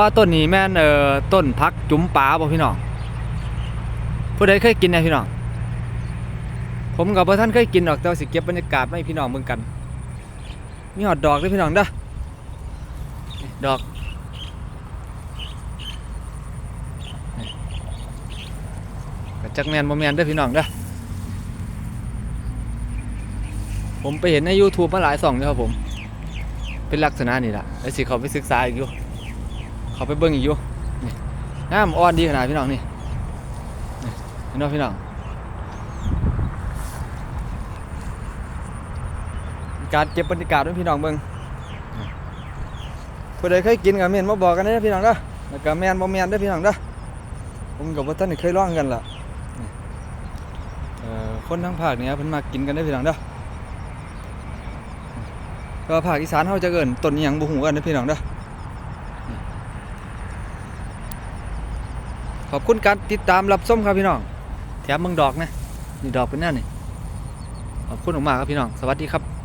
ว่าต้นนี้แม่นเอ่อต้นพักจุ๋มปลาบ่พี่น้องผู้ใดเคยกินนะพี่น้องผมกับพ่อท่านเคยกินดอกแต่ว่าสิเก็บบรรยากาศมาให้พี่น้องเบิ่งกันมีหอดดอกด้วยพี่น้องเด้อดอกกระจักแมนบ่แมนเด้อพี่น้องเด้อผมไปเห็นใน YouTube มาหลายสองเลยครับผม เป็นลักษณะนี่แหละแล้วสิเขาไปศึกษาอีกอยู่ เขาไปเบิ่งอีกอยู่นี่น้ำอ่อนดีขนาดพี่น้องนี่นี่พี่น้องพี่น้องการเก็บบรรยากาศให้พี่น้องเบิ่งผู้ใดเคยกินกับเมียนมาบอกกันเด้พี่น้องเด้อแล้วก็แมนบ่แมนเด้พี่น้องเด้อผมกับว่าท่านเคยลองกันล่ะเออคนทั้งภาคเหนือเพิ่นมากินกันเด้พี่น้องเด้อก็ภาคอีสานเฮาจะเอิ้นต้นอิหยังบ่ฮู้กันเด้พี่น้องเด้อ ขอบคุณการติดตามรับชมครับพี่น้อง แถมเมืองดอกนะนี่ดอกเป็นแน่นี่ขอบคุณมากครับพี่น้อง สวัสดีครับ